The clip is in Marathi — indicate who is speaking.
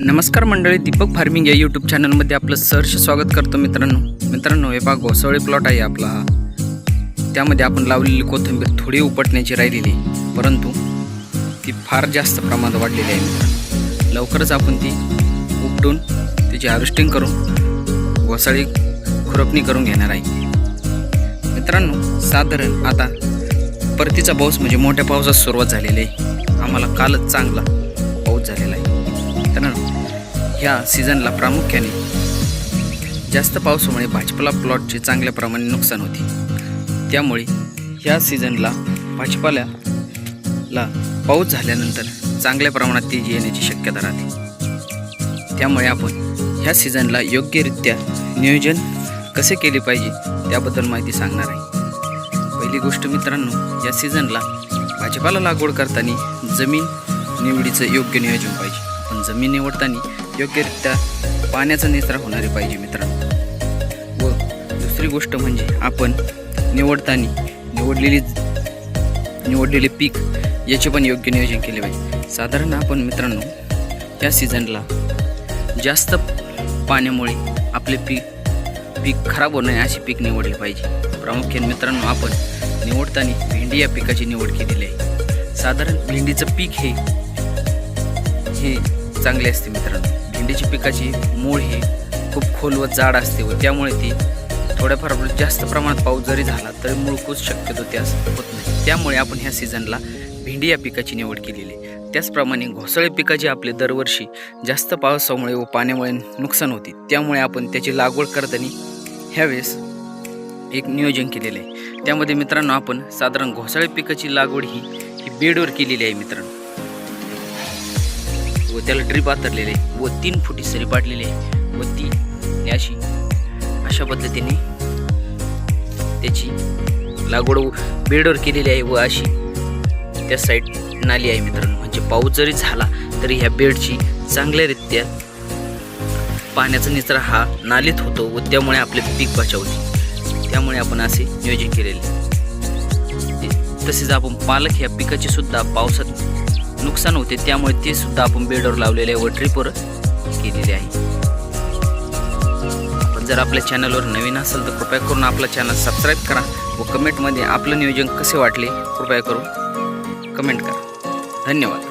Speaker 1: नमस्कार मंडळी दीपक फार्मिंग या यूट्यूब चॅनलमध्ये आपलं सहर्ष स्वागत करतो मित्रांनो. मित्रांनो हे पहा घोसाळी प्लॉट आहे आपला. हा. त्यामध्ये आपण लावलेली कोथिंबीर थोडी उपटण्याची राहिलेली परंतु ती फार जास्त प्रमाणात वाढलेली आहे मित्रांनो. लवकरच आपण ती उपटून त्याची हार्वेस्टिंग करून घोसाळी खुरपणी करून घेणार आहे. मित्रांनो साधारण आता परतीचा पाऊस म्हणजे मोठ्या पावसास सुरुवात झालेली आहे. आम्हाला कालच चांगला पाऊस झालेला आहे. मित्रांनो ह्या सीझनला प्रामुख्याने जास्त पावसामुळे भाजपाला प्लॉटचे चांगल्या प्रमाणे नुकसान होते. त्यामुळे ह्या सीझनला भाजीपाल्याला पाऊस झाल्यानंतर चांगल्या प्रमाणात तेजी येण्याची शक्यता राहते. त्यामुळे आपण ह्या सीझनला योग्यरित्या नियोजन कसे केले पाहिजे त्याबद्दल माहिती सांगणार आहे. पहिली गोष्ट मित्रांनो या सीझनला भाजीपाला लागवड करताना जमीन निवडीचं योग्य नियोजन पाहिजे. पण जमीन निवडताना योग्यरित्या पाण्याचा निचरा होणारे पाहिजे मित्रांनो. व दुसरी गोष्ट म्हणजे आपण निवडताना निवडलेली निवडलेले पीक याचे पण योग्य नियोजन केले पाहिजे. साधारण आपण मित्रांनो या सीझनला जास्त पाण्यामुळे आपले पीक पीक खराब होऊ नये असे पीक निवडले पाहिजे. प्रामुख्याने मित्रांनो आपण निवडताना भेंडी या पिकाची निवड केलेली आहे. साधारण भेंडीचं पीक हे हे चांगले असते मित्रांनो. भेंडीची पिकाची मूळ ही खूप खोल व जाड असते व त्यामुळे ती थोड्याफार जास्त प्रमाणात पाऊस जरी झाला तरी मुळकूच शक्यतो त्यास होत नाही. त्यामुळे आपण ह्या सीझनला भेंडी या पिकाची निवड केलेली आहे. त्याचप्रमाणे घोसळे पिकाची आपले दरवर्षी जास्त पावसामुळे व पाण्यामुळे नुकसान होते. त्यामुळे आपण त्याची लागवड करताना ह्यावेळेस एक नियोजन केलेलं आहे. त्यामध्ये मित्रांनो आपण साधारण घोसाळे पिकाची लागवड ही ही बेडवर केलेली आहे मित्रांनो. व त्याला ड्रीप आतरलेले व तीन फुटी सरी पाडलेली आहे. व ती अशी अशा पद्धतीने त्याची लागवड बेडवर केलेली आहे व अशी त्या साईड नाली आहे मित्रांनो. म्हणजे पाऊस जरी झाला तरी ह्या बेडची चांगल्यारीत्या पाण्याचा निचरा हा नालीत होतो व त्यामुळे आपले पीक बचावते त्यामुळे आपण असे नियोजन केलेले तसेच आपण पालक ह्या पिकाची सुद्धा पावसात नुकसान होते त्यामुळे ते सुद्धा आपण बेडवर लावलेले आहे व ट्रिपवर केलेले आहे. जर आपल्या चॅनलवर नवीन असेल तर कृपया करून आपला चॅनल सबस्क्राईब करा व कमेंटमध्ये आपलं नियोजन कसे वाटले कृपया करून कमेंट करा. धन्यवाद.